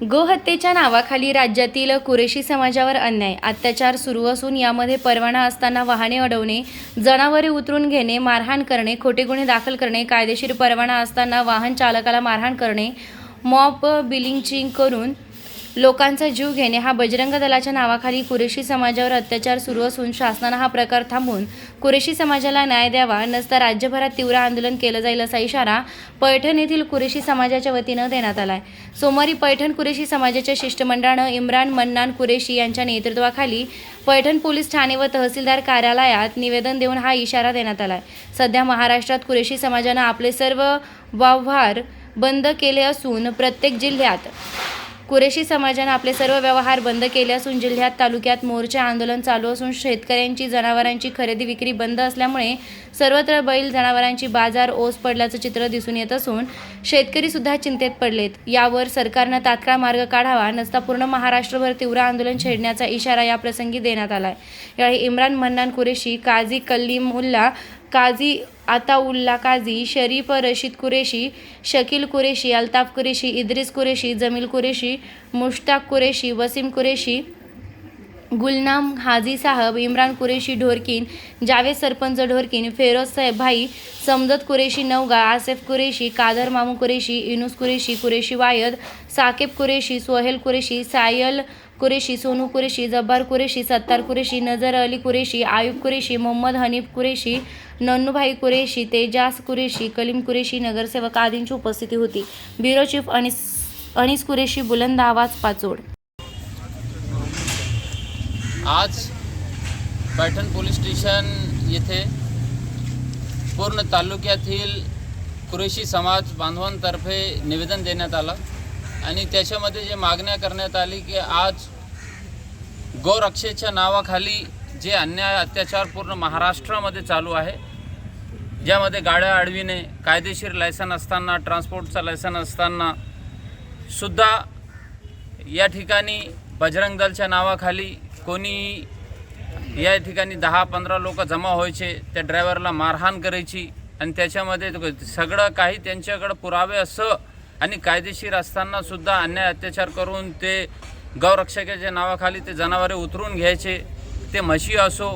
गोहत्येच्या नावाखाली राज्यातील कुरेशी समाजावर अन्याय अत्याचार सुरू असून यामध्ये परवाना असताना वाहने अडवणे जनावरे उतरून घेणे मारहाण करणे खोटे गुन्हे दाखल करणे कायदेशीर परवाना असताना वाहन चालकाला मारहाण करणे मॉप बिलिंचिंग करून लोकांचा जीव घेणे हा बजरंग दलाच्या नावाखाली कुरेशी समाजावर अत्याचार सुरू असून शासनानं हा प्रकार थांबवून कुरेशी समाजाला न्याय द्यावा नसता राज्यभरात तीव्र आंदोलन केलं जाईल असा इशारा पैठण येथील कुरेशी समाजाच्या वतीनं देण्यात आलाय. सोमवारी पैठण कुरेशी समाजाच्या शिष्टमंडळानं इम्रान मन्नान कुरेशी यांच्या नेतृत्वाखाली पैठण पोलीस ठाणे व तहसीलदार कार्यालयात निवेदन देऊन हा इशारा देण्यात आलाय. सध्या महाराष्ट्रात कुरेशी समाजानं आपले सर्व व्यवहार बंद केले असून प्रत्येक जिल्ह्यात कुरेशी समाजानं आपले सर्व व्यवहार बंद केले असून जिल्ह्यात तालुक्यात मोर्चे आंदोलन चालू असून शेतकऱ्यांची जनावरांची खरेदी विक्री बंद असल्यामुळे सर्वत्र बैल जनावरांची बाजार ओस पडल्याचं चित्र दिसून येत असून शेतकरी सुद्धा चिंतेत पडलेत. यावर सरकारनं तात्काळ मार्ग काढावा नसता पूर्ण महाराष्ट्रभर तीव्र आंदोलन छेडण्याचा इशारा या प्रसंगी देण्यात आलाय. यावेळी इम्रान मन्नान कुरेशी काझी कल्लीमुल्ला काझी आताउल्ला काझी शरीफ रशीद कुरेशी शकील कुरेशी अल्ताफ कुरेशी इद्रिस कुरेशी जमील कुरेशी मुश्ताक कुरेशी वसीम कुरेशी गुलनाम हाजी साहब इम्रान कुरेशी ढोरकीन जावेद सरपंच ढोरकीन फेरोज साहेब भाई समजत कुरेशी नवगा आसेफ कुरेशी कादर मामू कुरेशी इनुस कुरेशी कुरेशी वायद साकेब कुरेशी सोहेल कुरेशी सायल कुरेशी सोनू कुरेशी जब्बार कुरेशी सत्तार कुरेशी नजर अली कुरेशी आयुब कुरेशी मोहम्मद हनीफ कुरेशी नन्नूभाई कुरेशी तेजास कुरेशी कलीम कुरेशी नगरसेवक आदींची उपस्थिती होती. Bureau chief Anis Anis Qureshi Buland Awaz Pachod. आज पैठण पोलीस स्टेशन येथे पूर्ण तालुक्यातील कुरेशी समाज बांधवांतर्फे निवेदन देण्यात आलं. आणि त्याच्यामध्ये जे मागण्या करण्यात आली की आज गोरक्षेच्या नावाखाली जे अन्याय अत्याचार पूर्ण महाराष्ट्रामध्ये चालू आहे ज्यामध्ये गाड्या अडविणे कायदेशीर लायसन असताना ट्रान्सपोर्टचा लायसन असताना सुद्धा या ठिकाणी बजरंग दलच्या नावाखाली कोणी या ठिकाणी दहा पंधरा लोक जमा व्हायचे त्या ड्रायव्हरला मारहाण करायची आणि त्याच्यामध्ये सगळं काही त्यांच्याकडं पुरावे असं आणि कायदेशीर असताना सुद्धा अन्याय अत्याचार करून ते गौरक्षकाच्या नावाखाली ते जनावरे उतरून घ्यायचे ते म्हशी असो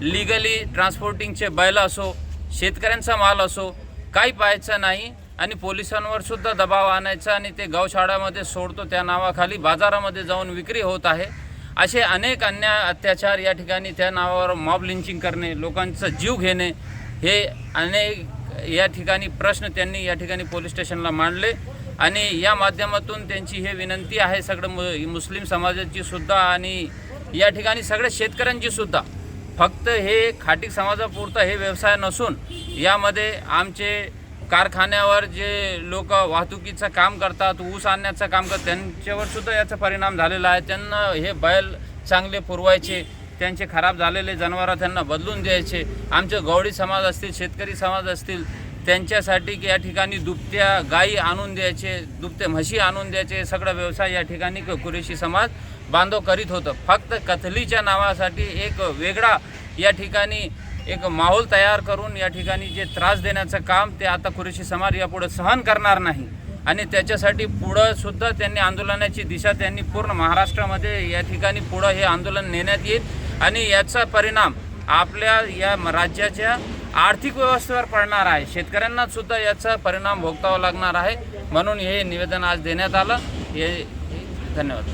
लिगली ट्रान्सपोर्टिंगचे बैल असो शेतकऱ्यांचा माल असो काही पाहायचं नाही आणि पोलिसांवर सुद्धा दबाव आणायचा आणि ते गौशाळामध्ये सोडतो त्या नावाखाली बाजारामध्ये जाऊन विक्री होत आहे. असे अनेक अन्याय अत्याचार या ठिकाणी त्या नावावर मॉब लिंचिंग करणे लोकांचा जीव घेणे हे अनेक या ठिकाणी प्रश्न त्यांनी या ठिकाणी पोलीस स्टेशनला मांडले. आणि या माध्यमातून त्यांची हे विनंती आहे सगळं मु मुस्लिम समाजाची सुद्धा आणि या ठिकाणी सगळ्या शेतकऱ्यांची सुद्धा. फक्त हे खाटी समाजापुरता हे व्यवसाय नसून यामध्ये आमचे कारखान्यावर जे लोक वाहतुकीचं काम करतात ऊस आणण्याचं काम करतात त्यांच्यावर सुद्धा याचा परिणाम झालेला आहे. त्यांना हे बैल चांगले पुरवायचे त्यांचे खराब झालेले जनावरं त्यांना बदलून द्यायचे. आमचे गवळी समाज असतील शेतकरी समाज असतील त्यांच्यासाठी की या ठिकाणी दुभत्या गायी आणून द्यायचे दुभते म्हशी आणून द्यायचे सगळा व्यवसाय या ठिकाणी कुरेशी समाज बांधव करीत होतं. फक्त कथलीच्या नावासाठी एक वेगळा या ठिकाणी एक माहोल तयार करून या ठिकाणी जे त्रास देण्याचं काम ते आता कुरेशी समाज यापुढे सहन करणार नाही. आणि त्याच्यासाठी पुढं सुद्धा त्यांनी आंदोलनाची दिशा त्यांनी पूर्ण महाराष्ट्रामध्ये या ठिकाणी पुढं हे आंदोलन नेण्यात येईल. आणि याचा परिणाम आपल्या या राज्याच्या आर्थिक व्यवस्थेवर पडणार आहे. शेतकऱ्यांना सुद्धा याचा परिणाम भोगतावा लागणार आहे. म्हणून हे निवेदन आज देण्यात आलं. हे हे- धन्यवाद.